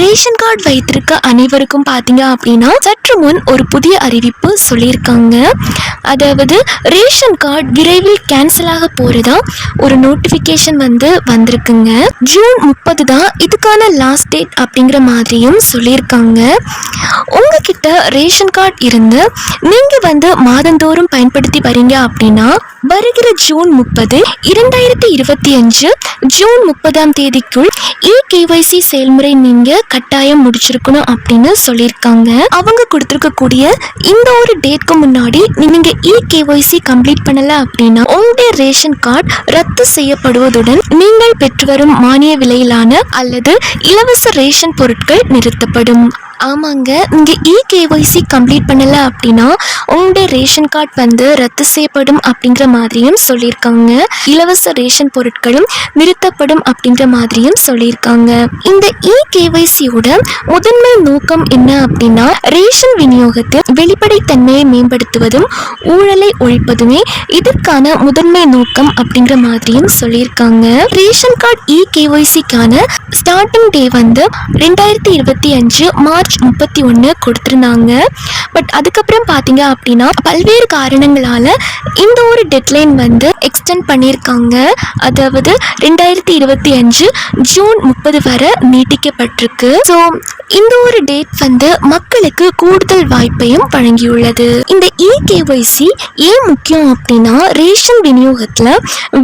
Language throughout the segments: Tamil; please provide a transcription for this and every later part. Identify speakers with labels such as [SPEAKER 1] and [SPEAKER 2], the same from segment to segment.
[SPEAKER 1] ரேஷன் கார்டு வைத்திருக்க அனைவருக்கும் பார்த்தீங்க அப்படின்னா சற்று முன் ஒரு புதிய அறிவிப்பு சொல்லியிருக்காங்க. அதாவது ரேஷன் கார்டு விரைவில் கேன்சல் ஆக போகிறதா ஒரு நோட்டிஃபிகேஷன் வந்து வந்திருக்குங்க. ஜூன் முப்பது தான் இதுக்கான லாஸ்ட் டேட் அப்படிங்கிற மாதிரியும் சொல்லியிருக்காங்க. உங்ககிட்ட ரேஷன் கார்டு இருந்து நீங்கள் வந்து மாதந்தோறும் பயன்படுத்தி வரீங்க அப்படின்னா வருகிற ஜூன் முப்பது இரண்டாயிரத்தி இருபத்தி அஞ்சு ஜூன் முப்பதாம் தேதிக்குள் இ கேஒய்சி செயல்முறை நீங்க கட்டாயம் முடிச்சிருக்கணும் அப்படின்னு சொல்லியிருக்காங்க. அவங்க கொடுத்துருக்கக்கூடிய இந்த ஒரு டேட்க்கு முன்னாடி நீங்க இ கேஒய்சி கம்ப்ளீட் பண்ணல அப்படின்னா உங்களுடைய ரேஷன் கார்டு ரத்து செய்யப்படுவதுடன் நீங்கள் பெற்று வரும் மானிய விலையிலான அல்லது இலவச ரேஷன் பொருட்கள் நிறுத்தப்படும். ஆமாங்க நீங்கள் இ கேஒய்சி கம்ப்ளீட் பண்ணலை அப்படின்னா உங்களுடைய ரேஷன் கார்டு வந்து ரத்து செய்யப்படும் அப்படிங்கிற மாதிரியும் சொல்லியிருக்காங்க. இலவச ரேஷன் பொருட்களும் நிறுத்தப்படும் அப்படின்ற மாதிரியும் சொல்லியிருக்காங்க. இந்த இ கேவைசியோட முதன்மை நோக்கம் என்ன அப்படின்னா ரேஷன் விநியோகத்தில் வெளிப்படைத்தன்மையை மேம்படுத்துவதும் ஊழலை ஒழிப்பதுமே இதற்கான முதன்மை நோக்கம் அப்படிங்கிற மாதிரியும் சொல்லியிருக்காங்க. ரேஷன் கார்டு இ கேஒய்சிக்கான ஸ்டார்டிங் டே வந்து ரெண்டாயிரத்தி இருபத்தி அஞ்சு மார்ச் முப்பத்தி ஒன்று கொடுத்துருந்தாங்க. பட் அதுக்கப்புறம் பார்த்தீங்க அப்படின்னா பல்வேறு காரணங்களால் இந்த ஒரு டெட் டெட்லைன் வந்து எக்ஸ்டெண்ட் பண்ணியிருக்காங்க. அதாவது ரெண்டாயிரத்தி இருபத்தி அஞ்சு ஜூன் முப்பது வரை நீட்டிக்கப்பட்டிருக்கு. ஸோ இந்த ஒரு டேட் வந்து மக்களுக்கு கூடுதல் வாய்ப்பையும் வழங்கியுள்ளது. இந்த இ கேஒய்சி ஏன் முக்கியம் அப்படின்னா ரேஷன் விநியோகத்தில்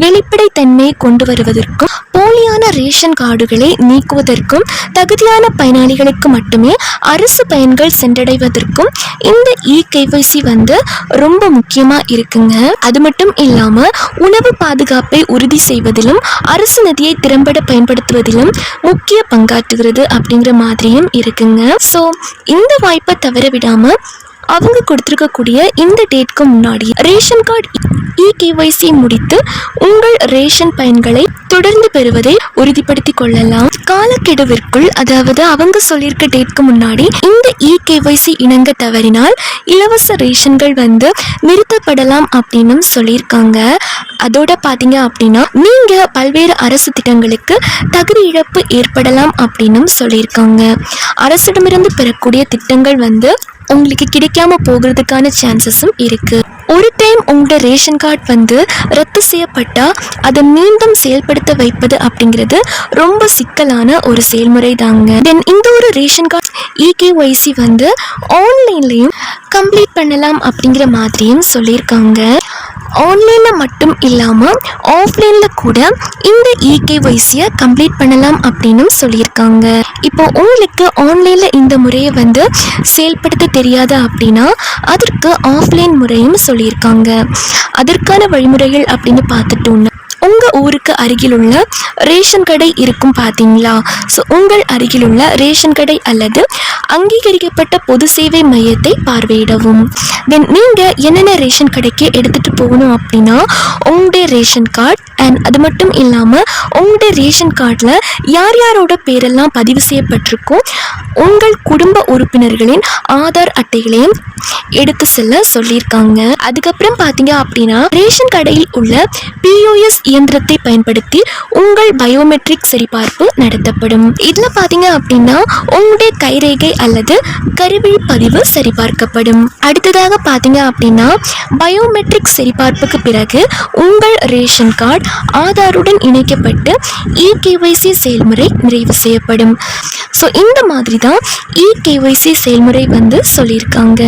[SPEAKER 1] வெளிப்படைத்தன்மையை கொண்டு வருவதற்கும் போலியான ரேஷன் கார்டுகளை நீக்குவதற்கும் தகுதியான பயனாளிகளுக்கு மட்டுமே அரசு பயன்கள் சென்றடைவதற்கும் இந்த இ கேஒய்சி வந்து ரொம்ப முக்கியமாக இருக்குங்க. அது மட்டும் இல்லாமல் உணவு பாதுகாப்பை உறுதி செய்வதிலும் அரசு நதியை திறம்பட பயன்படுத்துவதிலும் முக்கிய பங்காற்றுகிறது அப்படிங்கிற மாதிரியும் இருக்குங்க. ஸோ இந்த வாய்ப்பை தவற விடாமல் அவங்க கொடுத்துருக்கக்கூடிய இந்த டேட்க்கு முன்னாடி ரேஷன் கார்டு இ கேஒய்சி முடித்து உங்கள் ரேஷன் பயன்களை தொடர்ந்து பெறுவதை உறுதிப்படுத்திக் கொள்ளலாம். காலக்கெடுவிற்குள் அதாவது அவங்க சொல்லியிருக்க டேட்க்கு முன்னாடி இந்த இ கேஒய்சி இணங்க தவறினால் இலவச ரேஷன்கள் வந்து நிறுத்தப்படலாம் அப்படின்னும் சொல்லியிருக்காங்க. அதோட பார்த்தீங்க அப்படின்னா நீங்கள் பல்வேறு அரசு திட்டங்களுக்கு தகுதி இழப்பு ஏற்படலாம் அப்படின்னும் சொல்லியிருக்காங்க. அரசிடமிருந்து பெறக்கூடிய திட்டங்கள் வந்து உங்களுக்கு கிடைக்காம போகிறதுக்கான சான்சஸும் இருக்கு. ஒரு டைம் உங்களோட ரேஷன் கார்டு வந்து ரத்து செய்யப்பட்டால் அதை மீண்டும் செயல்படுத்த வைப்பது அப்படிங்கிறது ரொம்ப சிக்கலான ஒரு செயல்முறை தாங்க தென் இந்த ஒரு ரேஷன் கார்டு இகேஒய்சி வந்து ஆன்லைன்லேயும் கம்ப்ளீட் பண்ணலாம் அப்படிங்கிற மாதிரியும் சொல்லியிருக்காங்க. ஆன்லைனில் மட்டும் இல்லாமல் ஆஃப்லைனில் கூட இந்த இகேஒய்சியை கம்ப்ளீட் பண்ணலாம் அப்படின்னும் சொல்லியிருக்காங்க. இப்போ உங்களுக்கு ஆன்லைனில் இந்த முறையை வந்து செயல்படுத்த தெரியாது அப்படின்னா அதற்கு ஆஃப்லைன் முறையும் சொல்லியிருக்காங்க. அதற்கான வழிமுறைகள் அப்படின்னு பார்த்துட்டோம்னா உங்கள் ஊருக்கு அருகிலுள்ள ரேஷன் கடை இருக்கும் பார்த்தீங்களா? ஸோ உங்கள் அருகிலுள்ள ரேஷன் கடை அல்லது அங்கீகரிக்கப்பட்ட பொது சேவை மையத்தை பார்வையிடவும். தென் நீங்கள் என்னென்ன ரேஷன் கடைக்கு எடுத்துகிட்டு போகணும் அப்படின்னா உங்களுடைய ரேஷன் கார்டு அண்ட் அது மட்டும் இல்லாமல் உங்களுடைய ரேஷன் கார்டில் யார் யாரோட பேரெல்லாம் பதிவு செய்யப்பட்டிருக்கோ உங்கள் குடும்ப உறுப்பினர்களின் ஆதார் அட்டைகளையும் எடுத்து செல்ல சொல்லியிருக்காங்க. அதுக்கப்புறம் பார்த்தீங்க அப்படின்னா ரேஷன் கடையில் உள்ள பிஓஎஸ் இயந்திரத்தை பயன்படுத்தி உங்கள் பயோமெட்ரிக் சரிபார்ப்பு நடத்தப்படும். இதில் பார்த்தீங்க அப்படின்னா உங்களுடைய கைரேகை அல்லது கருவிழி பதிவு சரிபார்க்கப்படும். அடுத்ததாக பார்த்தீங்க அப்படின்னா பயோமெட்ரிக் சரிபார்ப்புக்கு பிறகு உங்கள் ரேஷன் கார்டு ஆதாருடன் இணைக்கப்பட்டு இகேஒய்சி செயல்முறை நிறைவு செய்யப்படும். ஸோ இந்த மாதிரி தான் இகேஒய்சி செயல்முறை வந்து சொல்லியிருக்காங்க.